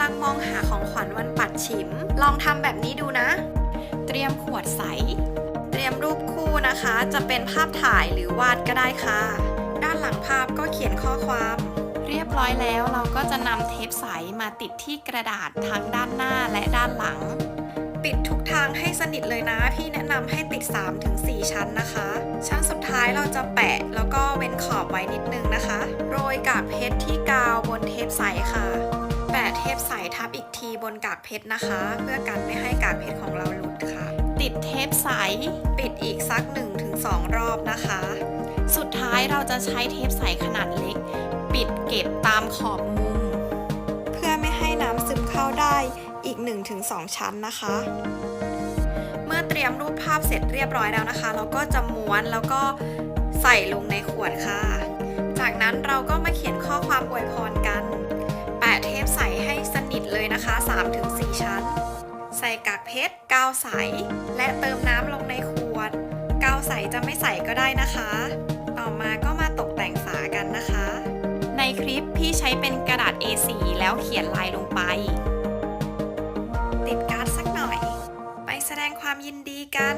ำลังมองหาของขวัญวันปัดฉิม ลองทำแบบนี้ดูนะ เตรียมขวดใส เตรียมรูปคู่นะคะ จะเป็นภาพถ่ายหรือวาดก็ได้ค่ะ ด้านหลังภาพก็เขียนข้อความ เรียบร้อยแล้วเราก็จะนำเทปใสมาติดที่กระดาษทั้งด้านหน้าและด้านหลัง ปิดทุกทางให้สนิทเลยนะ พี่แนะนำให้ติด 3-4 ชั้นนะคะ ชั้นสุดท้ายเราจะแปะแล้วก็เว้นขอบไว้นิดนึงนะคะ โรยกากเพชรที่กาวบนเทปใสค่ะะเทปใสทับอีกทีบนกากเพชรนะคะ เพื่อกันไม่ให้กากเพชรของเราหลุดค่ะ ติดเทปใสปิดอีกสัก 1-2 รอบนะคะ สุดท้ายเราจะใช้เทปใสขนาดเล็ก ปิดเก็บตามขอบมุม เพื่อไม่ให้น้ำซึมเข้าได้อีก 1-2 ชั้นนะคะ เมื่อเตรียมรูปภาพเสร็จเรียบร้อยแล้วนะคะ เราก็จะม้วนแล้วก็ใส่ลงในขวดค่ะ จากนั้นเราก็มาเขียนข้อความอวยพรกัน เลยนะคะ 3-4 ชั้น ใส่กากเพชรกาวใส และเติมน้ำลงในขวด กาวใสจะไม่ใส่ก็ได้นะคะ ต่อมาก็มาตกแต่งฝากันนะคะ ในคลิปพี่ใช้เป็นกระดาษ A4 แล้วเขียนลายลงไป ติดการ์ดสักหน่อย ไปแสดงความยินดีกัน